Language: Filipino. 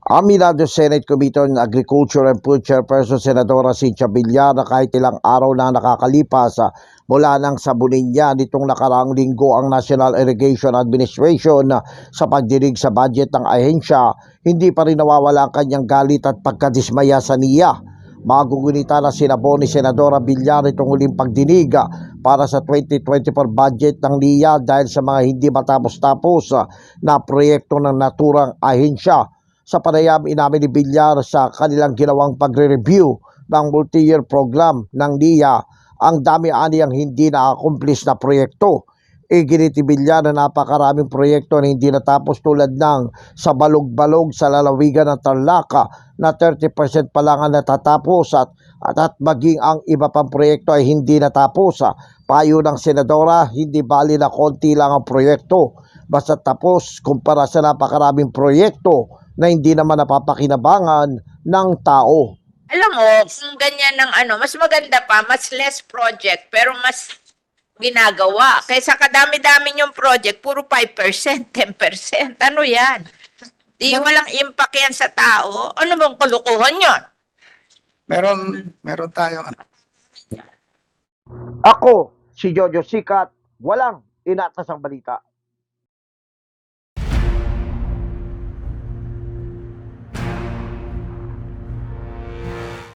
Aminado Senate Committee on Agriculture and Food Chairperson Senadora Cynthia Villar na kahit ilang araw na nakakalipas ah, mula nang sabunin niya nitong nakaraang linggo ang National Irrigation Administration ah, sa pagdirig sa budget ng ahensya, hindi pa rin nawawala ang kanyang galit at pagkadismaya sa niya. Magugunita na sinabo ni Senadora Villar itong huling pagdinig ah, para sa 2024 budget ng NIA dahil sa mga hindi matapos-tapos na proyekto ng naturang ahensya sa panayam inamin ni Villar sa kanilang ginawang pagre-review ng multi-year program ng NIA ang dami-ani ang hindi na-accomplish na proyekto. Iginiti Villar na napakaraming proyekto na hindi natapos tulad ng sa balog-balog sa lalawigan ng Tarlac na 30% pa lang ang natatapos at, at, at maging ang iba pang proyekto ay hindi natapos. Payo ng senadora, hindi bali na konti lang ang proyekto. Basta tapos kumpara sa napakaraming proyekto na hindi naman napapakinabangan ng tao. Alam mo, kung ganyan ng ano, mas maganda pa, mas less project, pero mas ginagawa. Kaysa kadami-dami yung project, puro 5%, 10%. Ano yan? Di walang impact yan sa tao. Ano bang kalukuhan yun? Meron, meron tayong ano. Ako, si Jojo Sikat, walang inatasang balita.